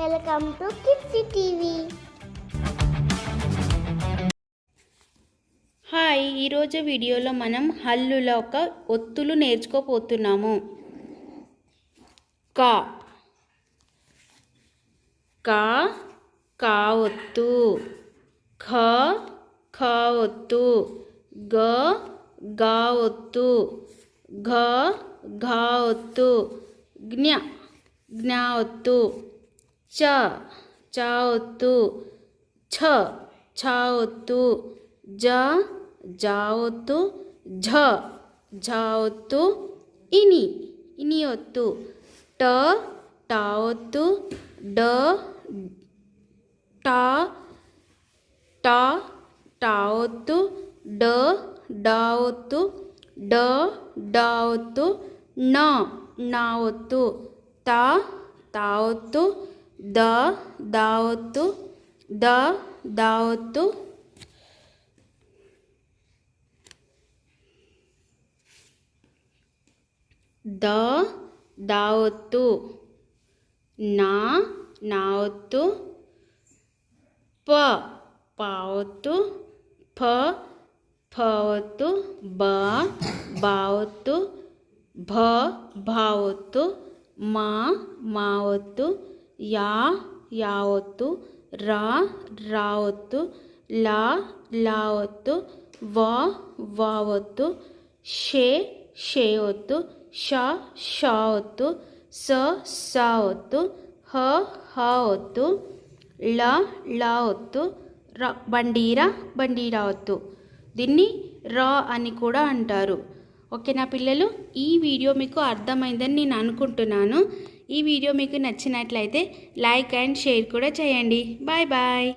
Welcome to kids TV. Hi ఈరోజు వీడియోలో మనం హల్లుల ఒక ఒత్తులు నేర్చుకోపోతున్నాము. కా. కా కా ఒత్తు. ఖ ఖ ఒత్తు. గ గా ఒత్తు. ఘ ఘ ఒత్తు. జ్ఞ జ్ఞా ఒత్తు. చ చావత్తు ఛ ఛావత్తు జ జావత్తు ఝ ఝావత్తు ఇని ఇనియొత్తు ట టావుతు డ టా టా టావత్తు డ డావత్తు డ డావత్తు న నావత్తు తా తావుతు ద దావత్తు ద దావత్తు. ద దావత్తు నా నావత్తు. ప పావత్తు ఫ ఫవత్తు బ బావత్తు భ భావత్తు మా మావత్తు. యా యావత్తు రా రావత్తు లా లావత్తు వా వావత్తు షే షేవత్తు ష షా స సావత్తు హ హావత్తు ల ల ర బండీరా బండీరావత్తు. దీన్ని రా అని కూడా అంటారు. ఓకేనా పిల్లలు? ఈ వీడియో మీకు అర్థమైందని నేను అనుకుంటున్నాను. ఈ వీడియో మీకు నచ్చినట్లయితే లైక్ అండ్ షేర్ కూడా చేయండి. Bye bye.